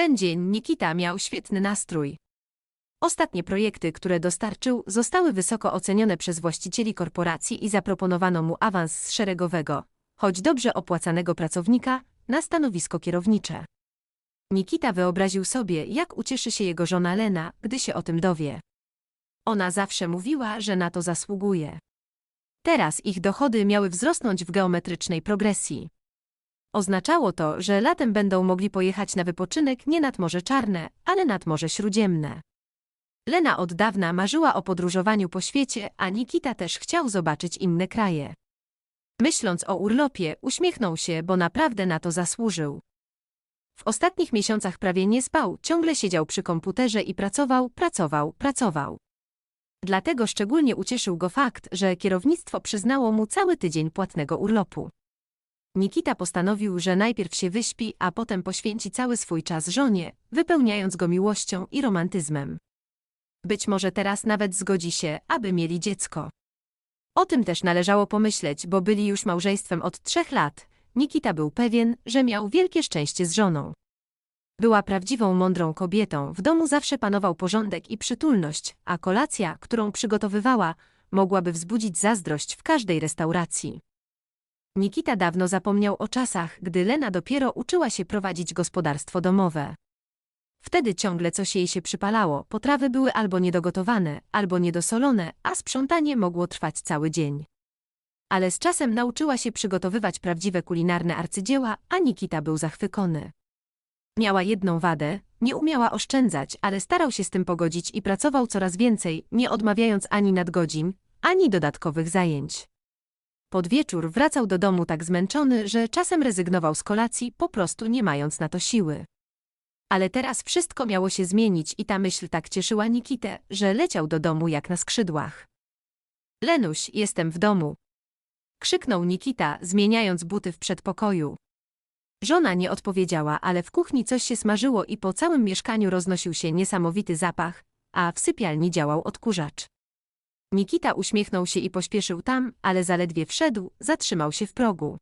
ten dzień Nikita miał świetny nastrój. Ostatnie projekty, które dostarczył, zostały wysoko ocenione przez właścicieli korporacji i zaproponowano mu awans z szeregowego, choć dobrze opłacanego pracownika, na stanowisko kierownicze. Nikita wyobraził sobie, jak ucieszy się jego żona Lena, gdy się o tym dowie. Ona zawsze mówiła, że na to zasługuje. Teraz ich dochody miały wzrosnąć w geometrycznej progresji. Oznaczało to, że latem będą mogli pojechać na wypoczynek nie nad Morze Czarne, ale nad Morze Śródziemne. Lena od dawna marzyła o podróżowaniu po świecie, a Nikita też chciał zobaczyć inne kraje. Myśląc o urlopie, uśmiechnął się, bo naprawdę na to zasłużył. W ostatnich miesiącach prawie nie spał, ciągle siedział przy komputerze i pracował, pracował, pracował. Dlatego szczególnie ucieszył go fakt, że kierownictwo przyznało mu cały tydzień płatnego urlopu. Nikita postanowił, że najpierw się wyśpi, a potem poświęci cały swój czas żonie, wypełniając go miłością i romantyzmem. Być może teraz nawet zgodzi się, aby mieli dziecko. O tym też należało pomyśleć, bo byli już małżeństwem od trzech lat. Nikita był pewien, że miał wielkie szczęście z żoną. Była prawdziwą, mądrą kobietą, w domu zawsze panował porządek i przytulność, a kolacja, którą przygotowywała, mogłaby wzbudzić zazdrość w każdej restauracji. Nikita dawno zapomniał o czasach, gdy Lena dopiero uczyła się prowadzić gospodarstwo domowe. Wtedy ciągle coś jej się przypalało, potrawy były albo niedogotowane, albo niedosolone, a sprzątanie mogło trwać cały dzień. Ale z czasem nauczyła się przygotowywać prawdziwe kulinarne arcydzieła, a Nikita był zachwycony. Miała jedną wadę, nie umiała oszczędzać, ale starał się z tym pogodzić i pracował coraz więcej, nie odmawiając ani nadgodzin, ani dodatkowych zajęć. Pod wieczór wracał do domu tak zmęczony, że czasem rezygnował z kolacji, po prostu nie mając na to siły. Ale teraz wszystko miało się zmienić i ta myśl tak cieszyła Nikitę, że leciał do domu jak na skrzydłach. Lenuś, jestem w domu. Krzyknął Nikita, zmieniając buty w przedpokoju. Żona nie odpowiedziała, ale w kuchni coś się smażyło i po całym mieszkaniu roznosił się niesamowity zapach, a w sypialni działał odkurzacz. Nikita uśmiechnął się i pośpieszył tam, ale zaledwie wszedł, zatrzymał się w progu.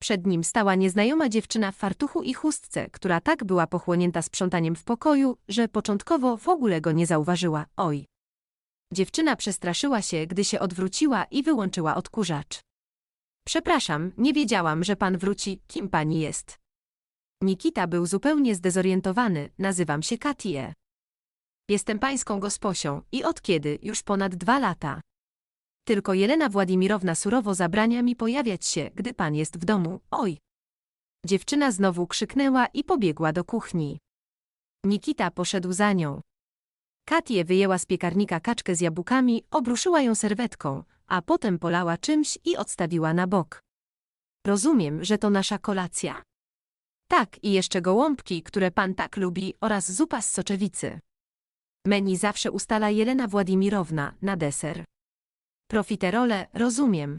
Przed nim stała nieznajoma dziewczyna w fartuchu i chustce, która tak była pochłonięta sprzątaniem w pokoju, że początkowo w ogóle go nie zauważyła. Oj. Dziewczyna przestraszyła się, gdy się odwróciła i wyłączyła odkurzacz. Przepraszam, nie wiedziałam, że pan wróci, kim pani jest. Nikita był zupełnie zdezorientowany, nazywam się Katie. Jestem pańską gosposią i od kiedy, już ponad dwa lata. Tylko Jelena Władimirowna surowo zabrania mi pojawiać się, gdy pan jest w domu. Oj! Dziewczyna znowu krzyknęła i pobiegła do kuchni. Nikita poszedł za nią. Katie wyjęła z piekarnika kaczkę z jabłkami, obruszyła ją serwetką, a potem polała czymś i odstawiła na bok. Rozumiem, że to nasza kolacja. Tak, i jeszcze gołąbki, które pan tak lubi, oraz zupa z soczewicy. Menu zawsze ustala Jelena Władimirowna na deser. Profiterole, rozumiem.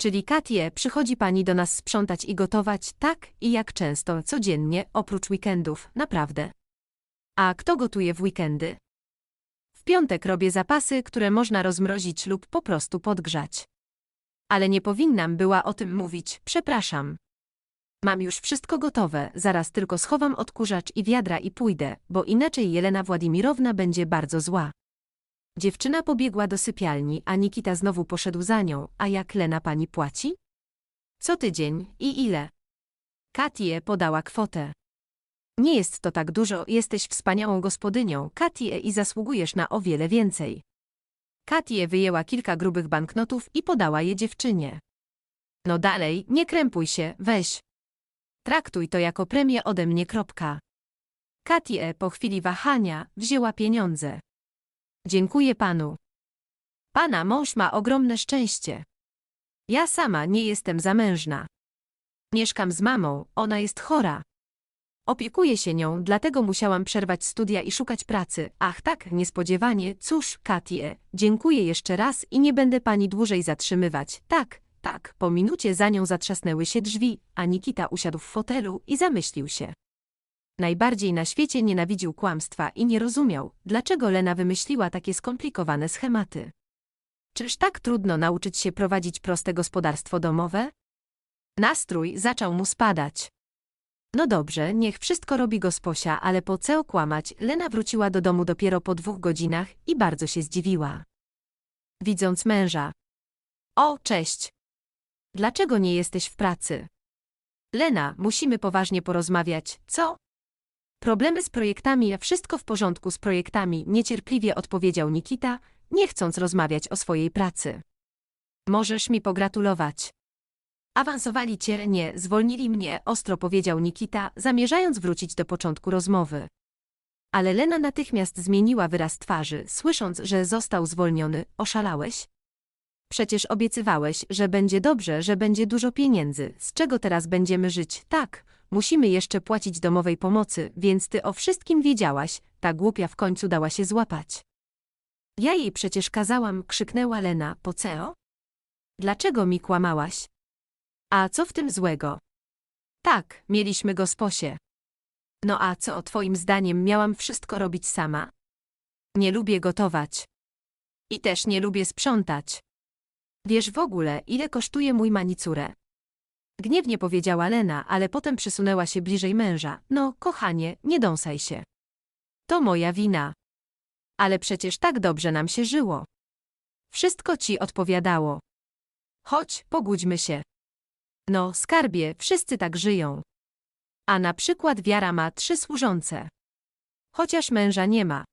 Czyli Katie, przychodzi pani do nas sprzątać i gotować tak i jak często, codziennie, oprócz weekendów, naprawdę. A kto gotuje w weekendy? W piątek robię zapasy, które można rozmrozić lub po prostu podgrzać. Ale nie powinnam była o tym mówić, przepraszam. Mam już wszystko gotowe, zaraz tylko schowam odkurzacz i wiadra i pójdę, bo inaczej Jelena Władimirowna będzie bardzo zła. Dziewczyna pobiegła do sypialni, a Nikita znowu poszedł za nią, a jak Lena pani płaci? Co tydzień i ile? Katie podała kwotę. Nie jest to tak dużo, jesteś wspaniałą gospodynią, Katie, i zasługujesz na o wiele więcej. Katie wyjęła kilka grubych banknotów i podała je dziewczynie. No dalej, nie krępuj się, weź. Traktuj to jako premię ode mnie. Katie po chwili wahania wzięła pieniądze. Dziękuję panu. Pana mąż ma ogromne szczęście. Ja sama nie jestem zamężna. Mieszkam z mamą, ona jest chora. Opiekuję się nią, dlatego musiałam przerwać studia i szukać pracy. Ach tak, niespodziewanie, cóż, Katie, dziękuję jeszcze raz i nie będę pani dłużej zatrzymywać. Tak, tak, po minucie za nią zatrzasnęły się drzwi, a Nikita usiadł w fotelu i zamyślił się. Najbardziej na świecie nienawidził kłamstwa i nie rozumiał, dlaczego Lena wymyśliła takie skomplikowane schematy. Czyż tak trudno nauczyć się prowadzić proste gospodarstwo domowe? Nastrój zaczął mu spadać. No dobrze, niech wszystko robi gosposia, ale po co okłamać, Lena wróciła do domu dopiero po dwóch godzinach i bardzo się zdziwiła. Widząc męża. O, cześć. Dlaczego nie jesteś w pracy? Lena, musimy poważnie porozmawiać, co? Problemy z projektami, a wszystko w porządku z projektami, niecierpliwie odpowiedział Nikita, nie chcąc rozmawiać o swojej pracy. Możesz mi pogratulować. Awansowali cię, nie, zwolnili mnie, ostro powiedział Nikita, zamierzając wrócić do początku rozmowy. Ale Lena natychmiast zmieniła wyraz twarzy, słysząc, że został zwolniony. Oszalałeś? Przecież obiecywałeś, że będzie dobrze, że będzie dużo pieniędzy. Z czego teraz będziemy żyć? Tak, musimy jeszcze płacić domowej pomocy, więc ty o wszystkim wiedziałaś. Ta głupia w końcu dała się złapać. Ja jej przecież kazałam, krzyknęła Lena, po co? Dlaczego mi kłamałaś? A co w tym złego? Tak, mieliśmy go sposie. No a co twoim zdaniem miałam wszystko robić sama? Nie lubię gotować. I też nie lubię sprzątać. Wiesz w ogóle, ile kosztuje mój manicurę? Gniewnie powiedziała Lena, ale potem przysunęła się bliżej męża. No, kochanie, nie dąsaj się. To moja wina. Ale przecież tak dobrze nam się żyło. Wszystko ci odpowiadało. Chodź, pogódźmy się. No, skarbie, wszyscy tak żyją. A na przykład wiara ma trzy służące. Chociaż męża nie ma.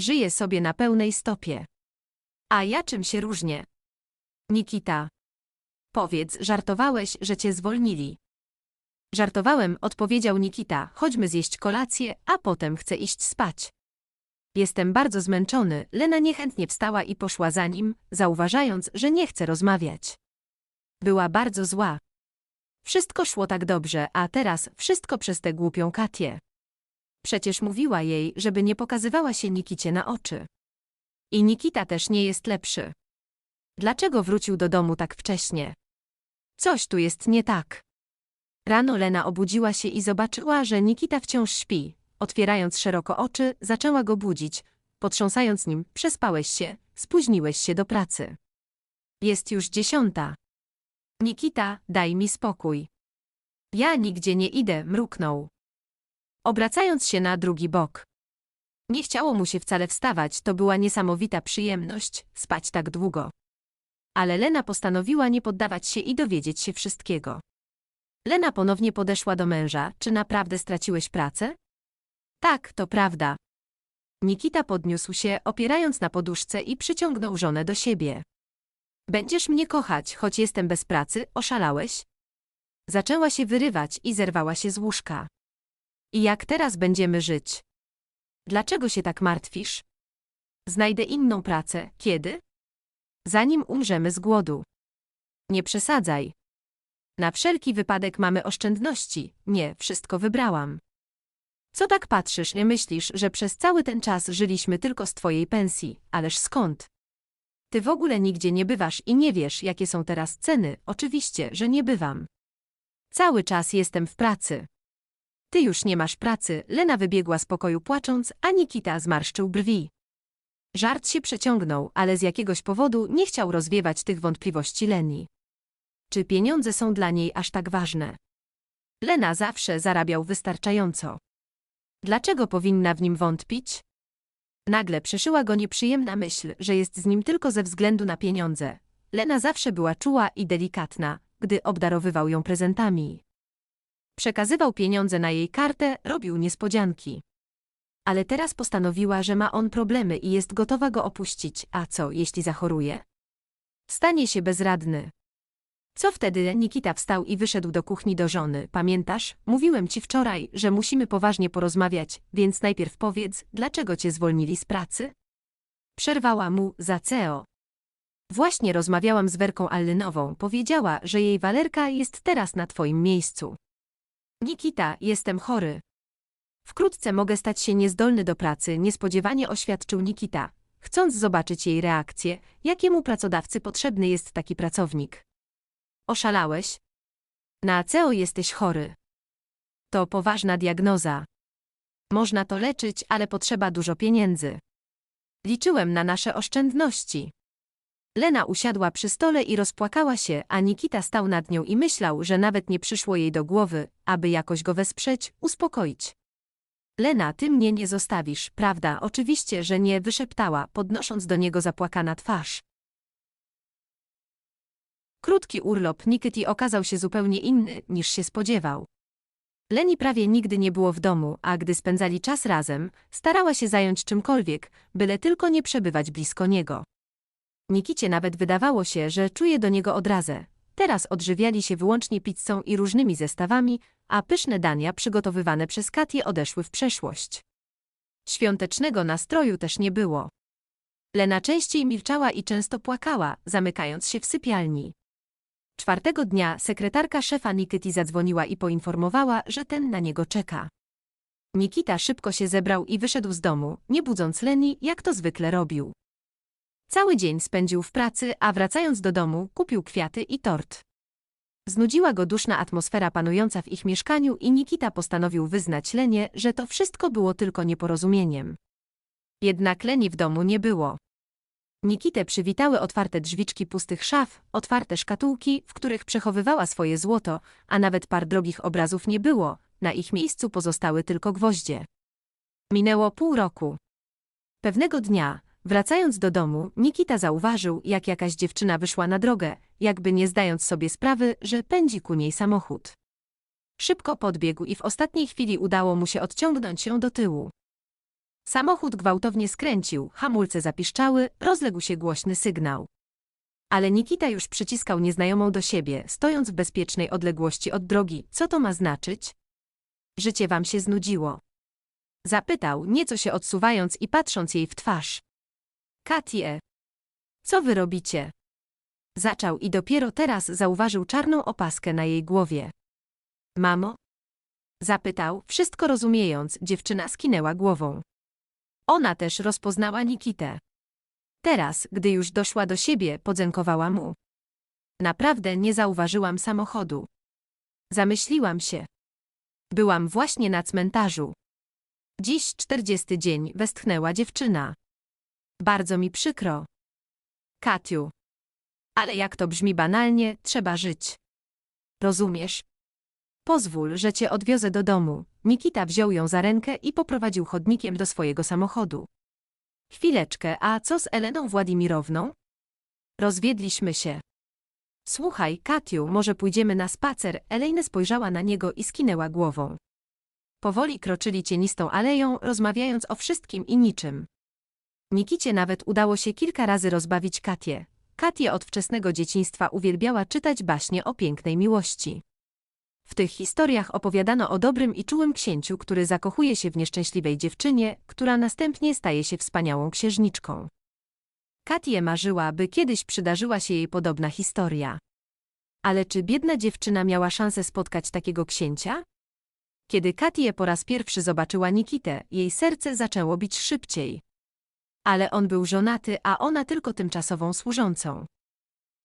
Żyje sobie na pełnej stopie. A ja czym się różnię? Nikita. Powiedz, żartowałeś, że cię zwolnili. Żartowałem, odpowiedział Nikita, chodźmy zjeść kolację, a potem chcę iść spać. Jestem bardzo zmęczony, Lena niechętnie wstała i poszła za nim, zauważając, że nie chce rozmawiać. Była bardzo zła. Wszystko szło tak dobrze, a teraz wszystko przez tę głupią Katię. Przecież mówiła jej, żeby nie pokazywała się Nikicie na oczy. I Nikita też nie jest lepszy. Dlaczego wrócił do domu tak wcześnie? Coś tu jest nie tak. Rano Lena obudziła się i zobaczyła, że Nikita wciąż śpi. Otwierając szeroko oczy, zaczęła go budzić, potrząsając nim, przespałeś się, spóźniłeś się do pracy. Jest już dziesiąta. Nikita, daj mi spokój. Ja nigdzie nie idę, mruknął. Obracając się na drugi bok. Nie chciało mu się wcale wstawać, to była niesamowita przyjemność, spać tak długo. Ale Lena postanowiła nie poddawać się i dowiedzieć się wszystkiego. Lena ponownie podeszła do męża, czy naprawdę straciłeś pracę? Tak, to prawda. Nikita podniósł się, opierając na poduszce i przyciągnął żonę do siebie. Będziesz mnie kochać, choć jestem bez pracy, oszalałeś? Zaczęła się wyrywać i zerwała się z łóżka. I jak teraz będziemy żyć? Dlaczego się tak martwisz? Znajdę inną pracę, kiedy? Zanim umrzemy z głodu. Nie przesadzaj. Na wszelki wypadek mamy oszczędności, nie, wszystko wybrałam. Co tak patrzysz, nie myślisz, że przez cały ten czas żyliśmy tylko z twojej pensji, ależ skąd? Ty w ogóle nigdzie nie bywasz i nie wiesz, jakie są teraz ceny, oczywiście, że nie bywam. Cały czas jestem w pracy. Ty już nie masz pracy, Lena wybiegła z pokoju płacząc, a Nikita zmarszczył brwi. Żart się przeciągnął, ale z jakiegoś powodu nie chciał rozwiewać tych wątpliwości Leni. Czy pieniądze są dla niej aż tak ważne? Lena zawsze zarabiał wystarczająco. Dlaczego powinna w nim wątpić? Nagle przeszyła go nieprzyjemna myśl, że jest z nim tylko ze względu na pieniądze. Lena zawsze była czuła i delikatna, gdy obdarowywał ją prezentami. Przekazywał pieniądze na jej kartę, robił niespodzianki. Ale teraz postanowiła, że ma on problemy i jest gotowa go opuścić, a co, jeśli zachoruje? Stanie się bezradny. Co wtedy? Nikita wstał i wyszedł do kuchni do żony. Pamiętasz? Mówiłem ci wczoraj, że musimy poważnie porozmawiać, więc najpierw powiedz, dlaczego cię zwolnili z pracy? Przerwała mu za CEO. Właśnie rozmawiałam z Werką Allynową. Powiedziała, że jej Walerka jest teraz na twoim miejscu. Nikita, jestem chory. Wkrótce mogę stać się niezdolny do pracy, niespodziewanie oświadczył Nikita, chcąc zobaczyć jej reakcję, jakiemu pracodawcy potrzebny jest taki pracownik. Oszalałeś? Na CEO jesteś chory. To poważna diagnoza. Można to leczyć, ale potrzeba dużo pieniędzy. Liczyłem na nasze oszczędności. Lena usiadła przy stole i rozpłakała się, a Nikita stał nad nią i myślał, że nawet nie przyszło jej do głowy, aby jakoś go wesprzeć, uspokoić. Lena, ty mnie nie zostawisz, prawda? Oczywiście, że nie, wyszeptała, podnosząc do niego zapłakana twarz. Krótki urlop Nikity okazał się zupełnie inny, niż się spodziewał. Leni prawie nigdy nie było w domu, a gdy spędzali czas razem, starała się zająć czymkolwiek, byle tylko nie przebywać blisko niego. Nikicie nawet wydawało się, że czuje do niego odrazę. Teraz odżywiali się wyłącznie pizzą i różnymi zestawami, a pyszne dania przygotowywane przez Katię odeszły w przeszłość. Świątecznego nastroju też nie było. Lena częściej milczała i często płakała, zamykając się w sypialni. Czwartego dnia sekretarka szefa Nikity zadzwoniła i poinformowała, że ten na niego czeka. Nikita szybko się zebrał i wyszedł z domu, nie budząc Leni, jak to zwykle robił. Cały dzień spędził w pracy, a wracając do domu, kupił kwiaty i tort. Znudziła go duszna atmosfera panująca w ich mieszkaniu i Nikita postanowił wyznać Lenie, że to wszystko było tylko nieporozumieniem. Jednak Leni w domu nie było. Nikitę przywitały otwarte drzwiczki pustych szaf, otwarte szkatułki, w których przechowywała swoje złoto, a nawet par drogich obrazów nie było, na ich miejscu pozostały tylko gwoździe. Minęło pół roku. Pewnego dnia, wracając do domu, Nikita zauważył, jak jakaś dziewczyna wyszła na drogę, jakby nie zdając sobie sprawy, że pędzi ku niej samochód. Szybko podbiegł i w ostatniej chwili udało mu się odciągnąć się do tyłu. Samochód gwałtownie skręcił, hamulce zapiszczały, rozległ się głośny sygnał. Ale Nikita już przyciskał nieznajomą do siebie, stojąc w bezpiecznej odległości od drogi. Co to ma znaczyć? Życie wam się znudziło. Zapytał, nieco się odsuwając i patrząc jej w twarz. Katie, co wy robicie? Zaczął i dopiero teraz zauważył czarną opaskę na jej głowie. Mamo? Zapytał, wszystko rozumiejąc, dziewczyna skinęła głową. Ona też rozpoznała Nikitę. Teraz, gdy już doszła do siebie, podziękowała mu. Naprawdę nie zauważyłam samochodu. Zamyśliłam się. Byłam właśnie na cmentarzu. Dziś czterdziesty dzień, westchnęła dziewczyna. Bardzo mi przykro. Katiu. Ale jak to brzmi banalnie, trzeba żyć. Rozumiesz? Pozwól, że cię odwiozę do domu. Nikita wziął ją za rękę i poprowadził chodnikiem do swojego samochodu. Chwileczkę, a co z Eleną Władimirowną? Rozwiedliśmy się. Słuchaj, Katiu, może pójdziemy na spacer? Elejne spojrzała na niego i skinęła głową. Powoli kroczyli cienistą aleją, rozmawiając o wszystkim i niczym. Nikicie nawet udało się kilka razy rozbawić Katię. Katię od wczesnego dzieciństwa uwielbiała czytać baśnie o pięknej miłości. W tych historiach opowiadano o dobrym i czułym księciu, który zakochuje się w nieszczęśliwej dziewczynie, która następnie staje się wspaniałą księżniczką. Katie marzyła, by kiedyś przydarzyła się jej podobna historia. Ale czy biedna dziewczyna miała szansę spotkać takiego księcia? Kiedy Katie po raz pierwszy zobaczyła Nikitę, jej serce zaczęło bić szybciej. Ale on był żonaty, a ona tylko tymczasową służącą.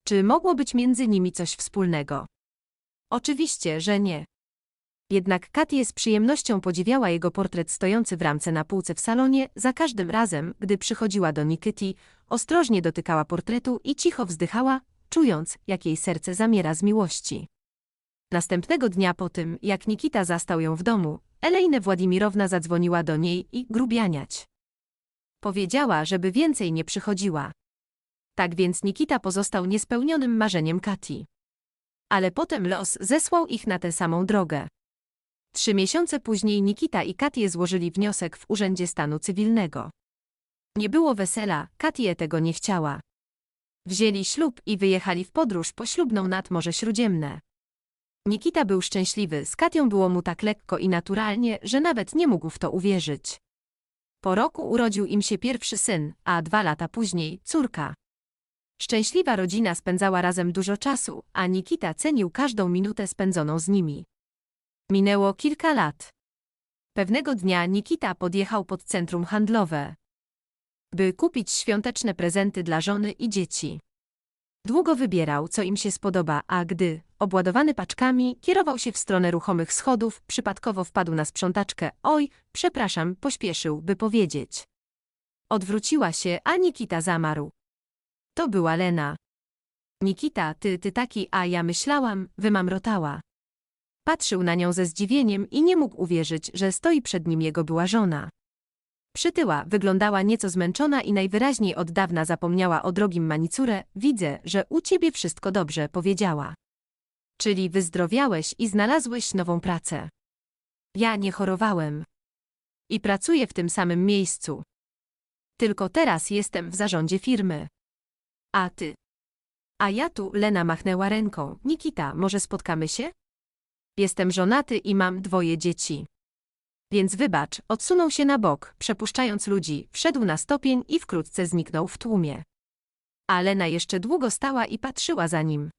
Czy mogło być między nimi coś wspólnego? Oczywiście, że nie. Jednak Katie z przyjemnością podziwiała jego portret stojący w ramce na półce w salonie, za każdym razem, gdy przychodziła do Nikity, ostrożnie dotykała portretu i cicho wzdychała, czując, jak jej serce zamiera z miłości. Następnego dnia po tym, jak Nikita zastał ją w domu, Elejne Władimirowna zadzwoniła do niej i grubianiać. Powiedziała, żeby więcej nie przychodziła. Tak więc Nikita pozostał niespełnionym marzeniem Kati. Ale potem los zesłał ich na tę samą drogę. Trzy miesiące później Nikita i Katie złożyli wniosek w Urzędzie Stanu Cywilnego. Nie było wesela, Katie tego nie chciała. Wzięli ślub i wyjechali w podróż poślubną nad Morze Śródziemne. Nikita był szczęśliwy, z Katią było mu tak lekko i naturalnie, że nawet nie mógł w to uwierzyć. Po roku urodził im się pierwszy syn, a dwa lata później córka. Szczęśliwa rodzina spędzała razem dużo czasu, a Nikita cenił każdą minutę spędzoną z nimi. Minęło kilka lat. Pewnego dnia Nikita podjechał pod centrum handlowe, by kupić świąteczne prezenty dla żony i dzieci. Długo wybierał, co im się spodoba, a gdy, obładowany paczkami, kierował się w stronę ruchomych schodów, przypadkowo wpadł na sprzątaczkę. Oj, przepraszam, pośpieszył, by powiedzieć. Odwróciła się, a Nikita zamarł. To była Lena. Nikita, ty, ty taki, a ja myślałam, wymamrotała. Patrzył na nią ze zdziwieniem i nie mógł uwierzyć, że stoi przed nim jego była żona. Przytyła, wyglądała nieco zmęczona i najwyraźniej od dawna zapomniała o drogim manicurę. Widzę, że u ciebie wszystko dobrze, powiedziała. Czyli wyzdrowiałeś i znalazłeś nową pracę. Ja nie chorowałem. I pracuję w tym samym miejscu. Tylko teraz jestem w zarządzie firmy. A ty? A ja tu, Lena machnęła ręką. Nikita, może spotkamy się? Jestem żonaty i mam dwoje dzieci. Więc wybacz, odsunął się na bok, przepuszczając ludzi, wszedł na stopień i wkrótce zniknął w tłumie. A Lena jeszcze długo stała i patrzyła za nim.